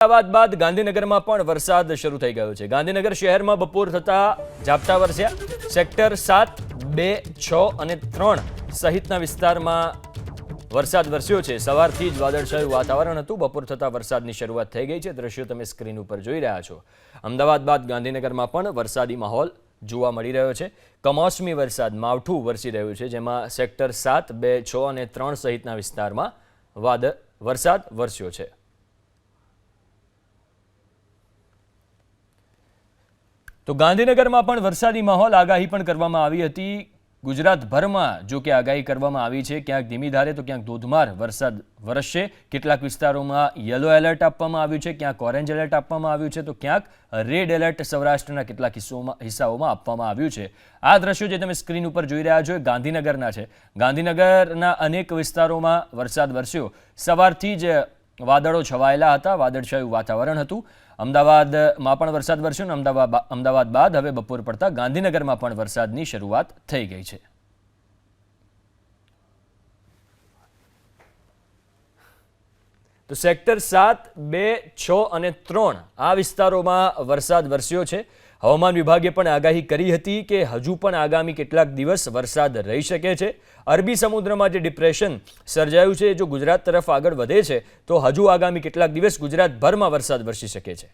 અમદાવાદ બાદ ગાંધીનગરમાં પણ વરસાદ શરૂ થઈ ગયો છે. ગાંધીનગર શહેરમાં બપોર થતા ઝાપટા વરસ્યા. સેક્ટર સાત, બે, છ અને ત્રણ સહિતના વિસ્તારમાં વરસાદ વરસ્યો છે. સવારથી જ વાદળછાયું વાતાવરણ હતું. બપોર થતા વરસાદની શરૂઆત થઈ ગઈ છે. દ્રશ્યો તમે સ્ક્રીન ઉપર જોઈ રહ્યા છો. અમદાવાદ બાદ ગાંધીનગરમાં પણ વરસાદી માહોલ જોવા મળી રહ્યો છે. કમોસમી વરસાદ માવઠું વરસી રહ્યું છે, જેમાં સેક્ટર સાત, બે, છ અને ત્રણ સહિતના વિસ્તારમાં વાદ, વરસાદ વરસ્યો છે. તો ગાંધીનગરમાં પણ વરસાદી માહોલ આગાહી પણ કરવામાં આવી હતી. ગુજરાતભરમાં જો કે આગાહી કરવામાં આવી છે, ક્યાંક ધીમી ધારે તો ક્યાંક ધોધમાર વરસાદ વરસશે. કેટલાક વિસ્તારોમાં યલો એલર્ટ આપવામાં આવ્યું છે, ક્યાંક ઓરેન્જ એલર્ટ આપવામાં આવ્યું છે, તો ક્યાંક રેડ એલર્ટ સૌરાષ્ટ્રના કેટલાક હિસ્સોમાં, હિસ્સાઓમાં આપવામાં આવ્યું છે. આ દ્રશ્યો જે તમે સ્ક્રીન ઉપર જોઈ રહ્યા છો એ ગાંધીનગરના છે. ગાંધીનગરના અનેક વિસ્તારોમાં વરસાદ વરસ્યો. સવારથી જ વાદળો છવાયેલા હતા, વાદળછાયું વાતાવરણ હતું. અમદાવાદમાં પણ વરસાદ વરસ્યો અને અમદાવાદ અમદાવાદ બાદ હવે બપોર પડતા ગાંધીનગરમાં પણ વરસાદની શરૂઆત થઈ ગઈ છે. તો સેક્ટર સાત, બે, છ અને ત્રણ આ વિસ્તારોમાં વરસાદ વરસ્યો છે. હવામાન વિભાગે પણ આગાહી કરી હતી કે હજુ પણ આગામી કેટલાક દિવસ વરસાદ રહી શકે છે. અરબી સમુદ્રમાં જે ડિપ્રેશન સર્જાયું છે, જો ગુજરાત તરફ આગળ વધે છે, તો હજુ આગામી કેટલાક દિવસ ગુજરાતભરમાં વરસાદ વરસી શકે છે.